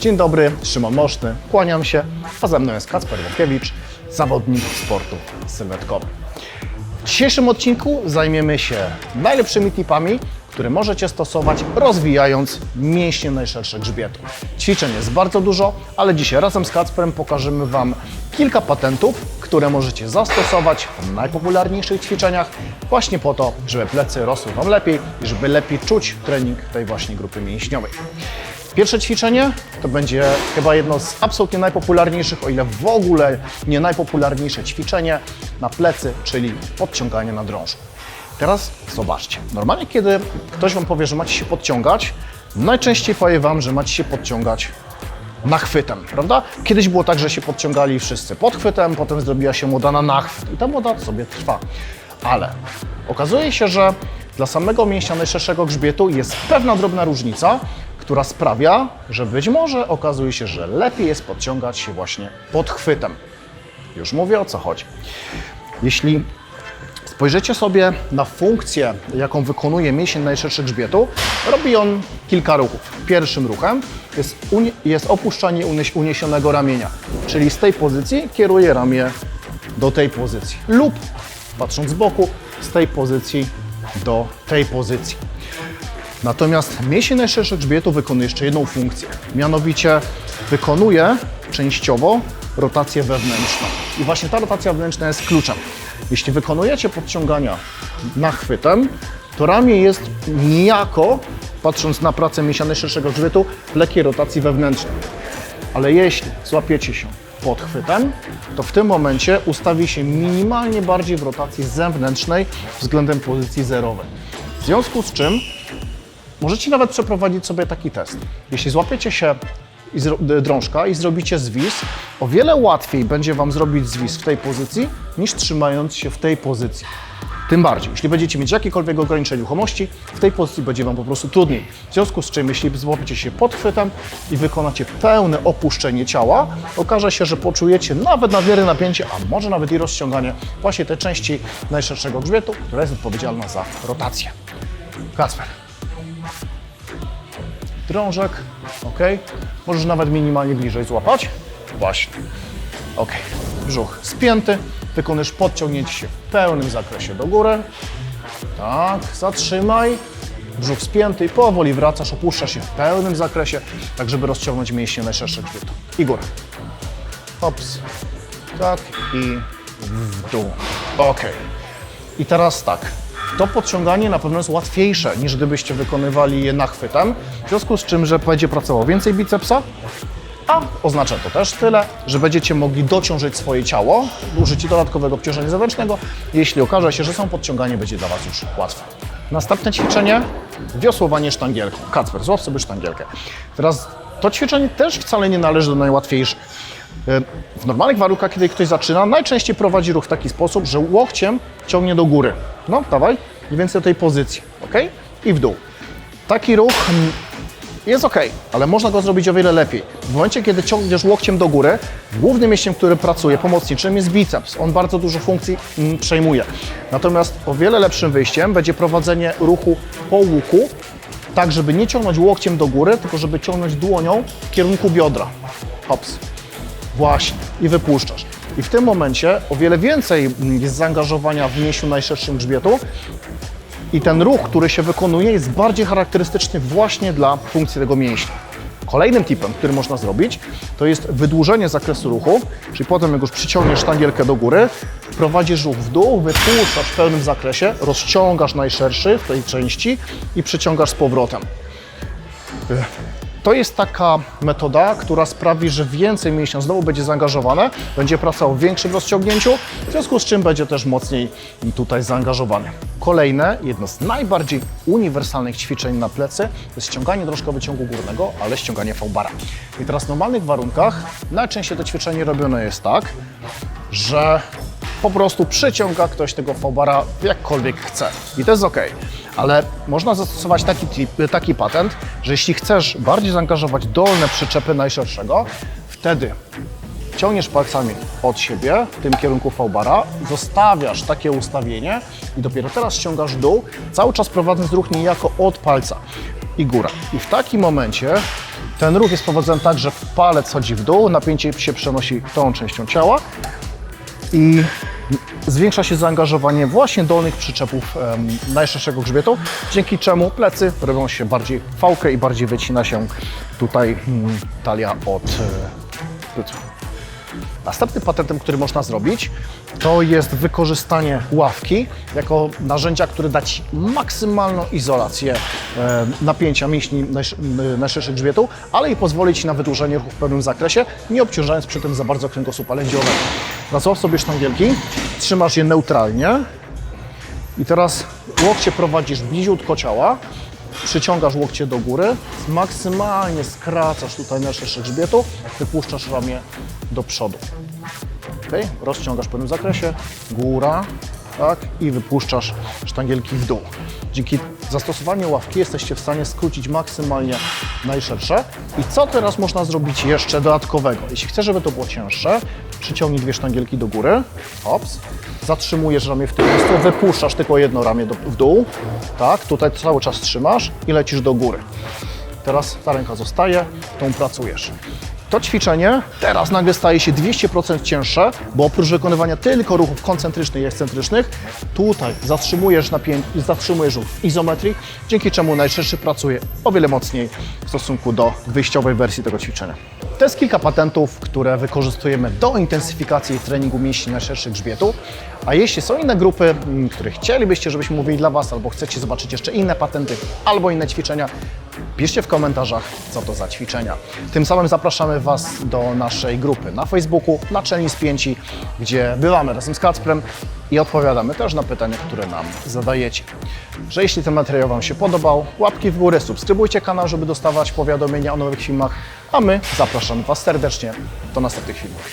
Dzień dobry, Szymon Moszny, kłaniam się, a ze mną jest Kacper Łokiewicz, zawodnik sportu sylwetkowy. W dzisiejszym odcinku zajmiemy się najlepszymi tipami, które możecie stosować rozwijając mięśnie najszersze grzbietu. Ćwiczeń jest bardzo dużo, ale dzisiaj razem z Kacperem pokażemy Wam kilka patentów, które możecie zastosować w najpopularniejszych ćwiczeniach właśnie po to, żeby plecy rosły Wam lepiej i żeby lepiej czuć trening tej właśnie grupy mięśniowej. Pierwsze ćwiczenie to będzie chyba jedno z absolutnie najpopularniejszych, o ile w ogóle nie najpopularniejsze ćwiczenie na plecy, czyli podciąganie na drążku. Teraz zobaczcie. Normalnie, kiedy ktoś Wam powie, że macie się podciągać, najczęściej powie Wam, że macie się podciągać nachwytem, prawda? Kiedyś było tak, że się podciągali wszyscy podchwytem, potem zrobiła się moda na nachwyt i ta moda sobie trwa. Ale okazuje się, że dla samego mięśnia najszerszego grzbietu jest pewna drobna różnica, która sprawia, że być może okazuje się, że lepiej jest podciągać się właśnie podchwytem. Już mówię o co chodzi. Jeśli spojrzycie sobie na funkcję, jaką wykonuje mięsień najszerszy grzbietu, robi on kilka ruchów. Pierwszym ruchem jest, jest opuszczanie uniesionego ramienia, czyli z tej pozycji kieruje ramię do tej pozycji lub patrząc z boku, z tej pozycji do tej pozycji. Natomiast mięsień najszerszy wykonuje jeszcze jedną funkcję, mianowicie wykonuje częściowo rotację wewnętrzną. I właśnie ta rotacja wewnętrzna jest kluczem. Jeśli wykonujecie podciągania nachwytem, to ramię jest niejako, patrząc na pracę mięśnia najszerszego grzbietu, w lekkiej rotacji wewnętrznej. Ale jeśli złapiecie się podchwytem, to w tym momencie ustawi się minimalnie bardziej w rotacji zewnętrznej względem pozycji zerowej. W związku z czym Możecie nawet przeprowadzić sobie taki test. Jeśli złapiecie się drążka i zrobicie zwis, o wiele łatwiej będzie Wam zrobić zwis w tej pozycji, niż trzymając się w tej pozycji. Tym bardziej, jeśli będziecie mieć jakiekolwiek ograniczenie ruchomości, w tej pozycji będzie Wam po prostu trudniej. W związku z czym, jeśli złapiecie się pod chwytem i wykonacie pełne opuszczenie ciała, okaże się, że poczujecie nawet nadmierne napięcie, a może nawet i rozciąganie właśnie tej części najszerszego grzbietu, która jest odpowiedzialna za rotację. Kasper drążek, ok. Możesz nawet minimalnie bliżej złapać. Właśnie. Ok. Brzuch spięty. Wykonujesz podciągnięcie się w pełnym zakresie do góry. Tak, zatrzymaj. Brzuch spięty i powoli wracasz, opuszczasz się w pełnym zakresie, tak żeby rozciągnąć mięśnie najszersze grzbietu. I górę. Hops. Tak i w dół. Ok. I teraz tak. To podciąganie na pewno jest łatwiejsze niż gdybyście wykonywali je nachwytem, w związku z czym, że będzie pracował więcej bicepsa, a oznacza to też tyle, że będziecie mogli dociążyć swoje ciało, użycie dodatkowego obciążenia zewnętrznego. Jeśli okaże się, że są podciąganie, będzie dla Was już łatwe. Następne ćwiczenie, wiosłowanie sztangielką. Kacper, złap sobie sztangielkę. Teraz to ćwiczenie też wcale nie należy do najłatwiejszych. W normalnych warunkach, kiedy ktoś zaczyna, najczęściej prowadzi ruch w taki sposób, że łokciem ciągnie do góry. No, dawaj, mniej więcej do tej pozycji, ok? I w dół. Taki ruch mm, jest ok, ale można go zrobić o wiele lepiej. W momencie, kiedy ciągniesz łokciem do góry, głównym mięśniem, który pracuje, pomocniczym jest biceps. On bardzo dużo funkcji mm, przejmuje. Natomiast o wiele lepszym wyjściem będzie prowadzenie ruchu po łuku, tak żeby nie ciągnąć łokciem do góry, tylko żeby ciągnąć dłonią w kierunku biodra. Hops. Właśnie. I wypuszczasz. I w tym momencie o wiele więcej jest zaangażowania w mięsiu najszerszym grzbietu i ten ruch, który się wykonuje, jest bardziej charakterystyczny właśnie dla funkcji tego mięśnia. Kolejnym tipem, który można zrobić, to jest wydłużenie zakresu ruchu, czyli potem jak już przyciągniesz sztangielkę do góry, prowadzisz ruch w dół, wypuszczasz w pełnym zakresie, rozciągasz najszerszy w tej części i przyciągasz z powrotem. To jest taka metoda, która sprawi, że więcej mięśnia znowu będzie zaangażowane, będzie pracował w większym rozciągnięciu, w związku z czym będzie też mocniej tutaj zaangażowany. Kolejne, jedno z najbardziej uniwersalnych ćwiczeń na plecy, to jest ściąganie drążkowe ciągu górnego, ale ściąganie V-bara. I teraz w normalnych warunkach najczęściej to ćwiczenie robione jest tak, że po prostu przyciąga ktoś tego V-bara jakkolwiek chce. I to jest ok. Ale można zastosować taki, tip, taki patent, że jeśli chcesz bardziej zaangażować dolne przyczepy najszerszego, wtedy ciągniesz palcami od siebie w tym kierunku V-bara, zostawiasz takie ustawienie i dopiero teraz ściągasz dół, cały czas prowadząc ruch niejako od palca. i góra. I w takim momencie ten ruch jest prowadzony tak, że palec chodzi w dół, napięcie się przenosi tą częścią ciała i zwiększa się zaangażowanie właśnie dolnych przyczepów em, najszerszego grzbietu, dzięki czemu plecy robią się bardziej fałkę i bardziej wycina się tutaj mm, talia od e, pleców. Następnym patentem, który można zrobić, to jest wykorzystanie ławki jako narzędzia, które da Ci maksymalną izolację napięcia mięśni najszerszych grzbietu, ale i pozwolić Ci na wydłużenie ruchu w pewnym zakresie, nie obciążając przy tym za bardzo kręgosłupa lędźwiowego. Pracował sobie sztangielki, trzymasz je neutralnie i teraz łokcie prowadzisz bliziutko ciała, przyciągasz łokcie do góry, maksymalnie skracasz tutaj najszerszy grzbietu, wypuszczasz ramię do przodu. Okay? Rozciągasz w pewnym zakresie, góra, tak? I wypuszczasz sztangielki w dół. Dzięki zastosowaniu ławki jesteście w stanie skrócić maksymalnie najszersze. I co teraz można zrobić jeszcze dodatkowego? Jeśli chcesz, żeby to było cięższe, przyciągnij dwie sztangielki do góry, hops, zatrzymujesz ramię w tym miejscu, wypuszczasz tylko jedno ramię do, w dół, tak? Tutaj cały czas trzymasz i lecisz do góry. Teraz ta ręka zostaje, tą pracujesz. To ćwiczenie teraz nagle staje się 200% cięższe, bo oprócz wykonywania tylko ruchów koncentrycznych i ekscentrycznych, tutaj zatrzymujesz napięcie, zatrzymujesz ruch w izometrii, dzięki czemu najszerszy pracuje o wiele mocniej w stosunku do wyjściowej wersji tego ćwiczenia. To jest kilka patentów, które wykorzystujemy do intensyfikacji treningu mięśni najszerszych grzbietu. A jeśli są inne grupy, m, które chcielibyście, żebyśmy mówili dla Was, albo chcecie zobaczyć jeszcze inne patenty, albo inne ćwiczenia, piszcie w komentarzach, co to za ćwiczenia. Tym samym zapraszamy Was do naszej grupy na Facebooku, Naczelni Spięci, gdzie bywamy razem z Kacprem i odpowiadamy też na pytania, które nam zadajecie. Że jeśli ten materiał Wam się podobał, łapki w górę, subskrybujcie kanał, żeby dostawać powiadomienia o nowych filmach, a my zapraszamy Was serdecznie do następnych filmów.